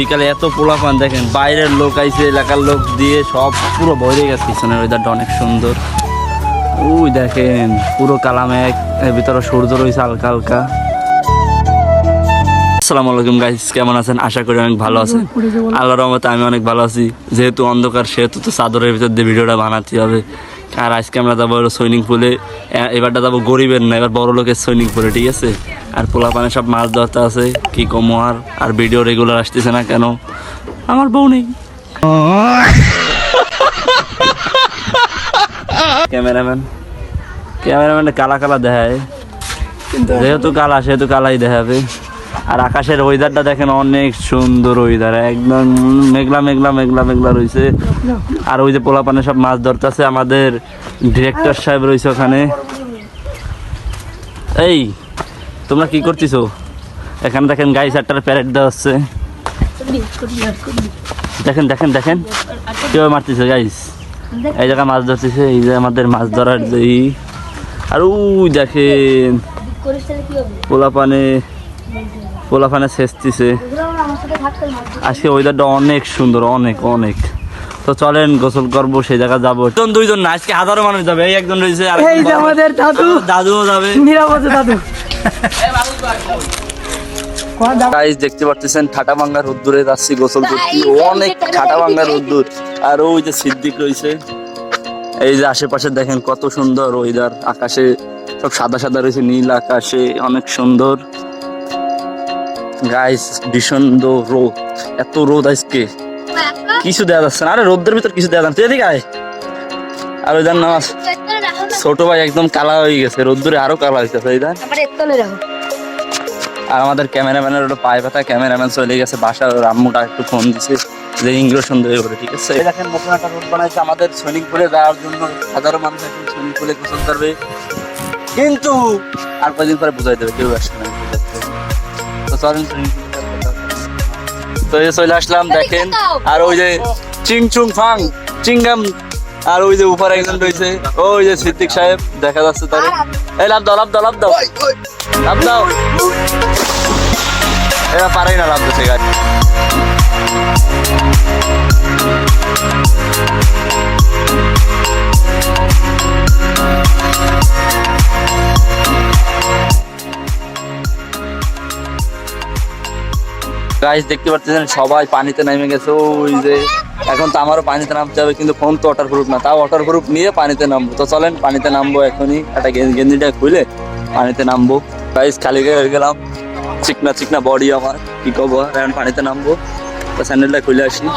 বিকালে এত পোলাপান দেখেন বাইরের লোক আইছে এলাকার লোক দিয়ে সব পুরো ভরে গেছে পিছনের ওয়েদারটা অনেক সুন্দর। ওই দেখেন পুরো কালামেঘ এর ভিতরে সূর্য রয়েছে হালকা হালকা। আসসালামু আলাইকুম গাইস কেমন আছেন? আশা করি অনেক ভালো আছেন। আল্লাহর রহমতে আমি অনেক ভালো আছি। যেহেতু অন্ধকার সেহেতু তো চাদরের ভিতর দিয়ে ভিডিওটা বানাতে হবে। আর আজকে আমরা যাব সুইমিং পুলে এবারটা যাব গরিবের না এবার বড় লোকের সুইমিং পুলে ঠিক আছে? আর পোলা পানে সব মাছ ধরতে আছে কি কমো আর? আর ভিডিও রেগুলার আসতেছে না কেন? আমার বউ নেই। ক্যামেরাম্যান ক্যামেরাম্যান কালা কালা দেখায়। যেহেতু কালা সেহেতু কালাই দেখাবে। আর আকাশের ওয়েদারটা দেখেন অনেক সুন্দর ওয়েদার একদম মেঘলা মেঘলা মেঘলা মেঘলা রয়েছে। আর ওই যে পোলাপানে সব মাছ ধরতেছে, আমাদের ডিরেক্টর সাহেব রয়েছে ওখানে। এই, তোমরা কি করতেছো? এখানে দেখেন গাড়ি চারটার প্যারেড দেওয়া হচ্ছে। দেখেন দেখেন দেখেন। কেউ মারতেছে গাইস এই জায়গায় মাছ ধরতেছে, এই যে আমাদের মাছ ধরার যে ই। আর ওই দেখেন, পোলাপানে পোলাপানে ছেঁচতেছে আজকে ওয়েদারটা অনেক সুন্দর অনেক অনেক। তো চলেন গোসল করব সেই জায়গা যাব। দুজন দুইজন না আজকে হাজারো মানুষ যাবে। এই একজন রয়েছে এই যে আমাদের দাদু। দাদুও যাবে। নিরাপদে দাদু। দাদু? গাইস দেখতে পাচ্ছেন ঠাটা ভাঙ্গা রোদ্দুরে যাচ্ছি গোসল করছি। অনেক ঠাটা ভাঙ্গা রোদ্দুর আর ওই যে সিদ্দিক রয়েছে। এই যে আশেপাশে দেখেন কত সুন্দর ওয়েদার আকাশে সব সাদা সাদা রয়েছে নীল আকাশে অনেক সুন্দর। গাইস ভীষণ রোদ এত রোদ আজকে। কিছু দেওয়া যাচ্ছে না। আরে রোদের ভিতর কিছু দেওয়া যাচ্ছে এদিকে আয়। আর ওই দেন না ছোট ভাই একদম কালা হয়ে গেছে। রোদ্দুরে আরও কালা হয়েছে একতলে রাখো আর আমাদের ক্যামেরাম্যানের ওটা পায়ে ব্যথা। ক্যামেরাম্যান চলে গেছে বাসার। ওর আম্মুটা একটু ফোন দিছে। যে ইংলো সুন্দর করে ঠিক আছে? দেখেন নতুন একটা রোড বানাইছে। আমাদের সুইমিং পুলে যাওয়ার জন্য সাধারণ মানুষ এখন সুইমিং পুলে গোসল করবে। কিন্তু আর কদিন পরে বুঝাই দেবে কেউ আসবে না। চলেন। তো চলে আসলাম দেখেন। আর ওই যে চিং চুং ফাং চিংগাম আর ওই যে উপরে একজন রয়েছে। ওই যে সিদ্দিক সাহেব দেখা যাচ্ছে তার। এই লাভ দাও লাভ দাও লাভ দাও। লাভ দাও। এরা পারেই না লাভ দিতে গাড়ি গাইস দেখতে পাচ্ছেন, সবাই পানিতে নেমে গেছে। ওই যে, এখন তো আমারও পানিতে নামতে হবে, কিন্তু ফোন তো ওয়াটার প্রুফ না। তাও ওয়াটার প্রুফ নিয়ে পানিতে নামবো। তো চলেন, পানিতে নামবো এখনই। একটা গেঞ্জি- গেঞ্জিটা খুলে পানিতে নামবো। গাইস খালি হয়ে গেলাম। চিকনা চিকনা বডি আমার, কি করব? এখন পানিতে নামবো। তো স্যান্ডেলটা খুলে আসি।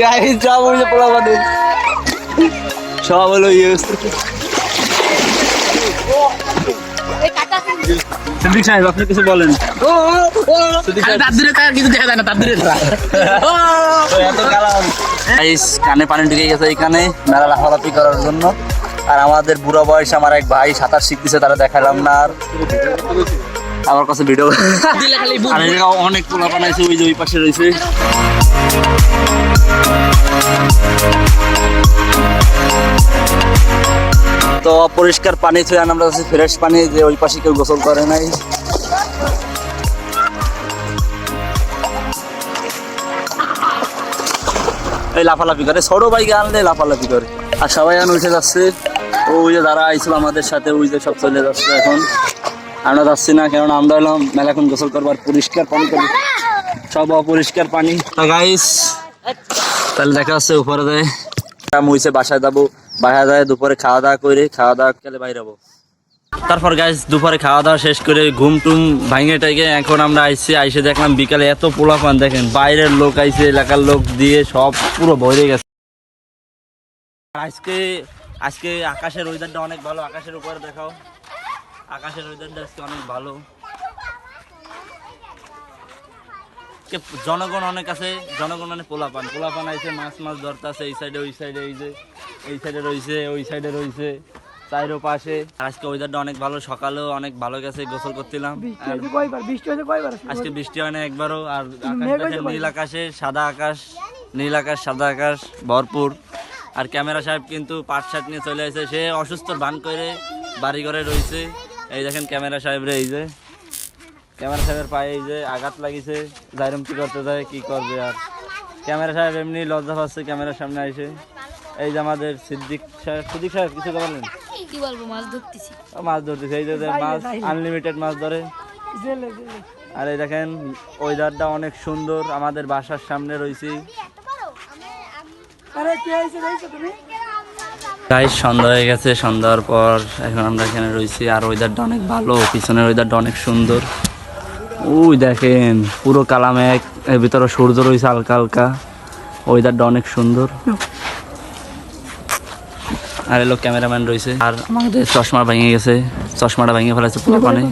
গাইস যে পোলা বাদে সব হলো ইয়ে। সিদ্দিক সাহেব আপনি কিছু বলেন। কানে পানি ঢুকে গেছে এখানে মেলা লাফালাফি করার জন্য। আর আমাদের বুড়ো বয়সে আমার এক ভাই সাঁতার শিখতেছে তারা দেখালাম না আর। আমার কাছে ভিডিও আর অনেক পোলা বানাইছে ওই যে ওই পাশে রয়েছে। তো অপরিষ্কার পানি ছুঁয়ে আমরা কাছে ফ্রেশ পানি যে ওই পাশে কেউ গোসল করে নাই। এই লাফালাফি করে, ছোট বাইকে আনলে লাফালাফি করে। আর সবাই এখন উঠে যাচ্ছে। ওই যে যারা আইছিল আমাদের সাথে, ওই যে সব চলে যাচ্ছে এখন। আমরা যাচ্ছি না, কারণ আমরা এলাম মেলাখন গোসল করবার পরিষ্কার পানি করব সব অপরিষ্কার পানি। তাহলে দেখা যাচ্ছে উপরে। দেয় মুইছে বাসায় যাব। বাসায় যায় দুপুরে খাওয়া দাওয়া করে খাওয়া দাওয়া খেলে বাইরে তারপর গাইস দুপুরে খাওয়া দাওয়া শেষ করে ঘুম টুম ভাঙে টাইকে এখন আমরা আইসি, আইসে দেখলাম বিকালে এত পোলাপান, দেখেন বাইরের লোক আইছে, এলাকার লোক দিয়ে সব পুরো ভরে গেছে। আজকে আজকে আকাশের ওয়েদারটা অনেক ভালো, আকাশের উপরে দেখাও। আকাশের ওয়েদারটা আজকে অনেক ভালো আজকে জনগণ অনেক আছে জনগণ মানে পোলাপান। পোলাপান আইছে মাছ মাছ ধরতে আছে এই সাইডে ওই সাইডে এই যে এই সাইডে রয়েছে ওই সাইডে রয়েছে চাইরো পাশে। আজকে ওয়েদারটা অনেক ভালো সকালেও অনেক ভালো গেছে গোসল করছিলাম। আজকে বৃষ্টি হয় না একবারও আর? নীল আকাশে সাদা আকাশ নীল আকাশ সাদা আকাশ ভরপুর। আর ক্যামেরা সাহেব কিন্তু পাট শাক নিয়ে চলে আসে সে অসুস্থ ভান করে বাড়ি ঘরে রয়েছে এই দেখেন ক্যামেরা সাহেব রে এই যে। ক্যামেরা সাহেবের পায়ে এই যে আঘাত লাগিছে যাইরম কি করতে যায় কি করবে আর? ক্যামেরা সাহেব এমনি লজ্জা পাচ্ছে ক্যামেরার সামনে এসে এই যে আমাদের সিদ্দিক সাহেব সিদ্দিক সাহেব কিছু বলেন কি বলব মাছ ধরতেছি। মাছ ধরতেছে এই যে মাছ আনলিমিটেড মাছ ধরে। আর এই দেখেন ওয়েদারটা অনেক সুন্দর আমাদের বাসার সামনে রয়েছে। আরে কে আইছে দেখছ তুমি? গাইস সন্ধ্যা হয়ে গেছে সন্ধ্যার পর এখন আমরা এখানে রয়েছি আর ওয়েদারটা অনেক ভালো পিছনের ওয়েদারটা অনেক সুন্দর। ওই দেখেন পুরো কালাম এক ভিতরে সূর্য রয়েছে হালকা হালকা। ওয়েদারটা অনেক সুন্দর। আর এলো ক্যামেরাম্যান রয়েছে। আর আমাদের চশমা ভেঙে গেছে। চশমাটা ভেঙে ফেলেছে পুরো পানে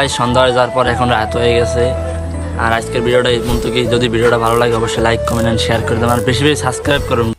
তাই সন্ধ্যা হয়ে যাওয়ার পর এখন রাত হয়ে গেছে। আর আজকের ভিডিওটা এই পর্যন্ত কি যদি ভিডিওটা ভালো লাগে, অবশ্যই লাইক কমেন্ট অ্যান্ড শেয়ার করে দেবেন। আর বেশি বেশি সাবস্ক্রাইব করুন।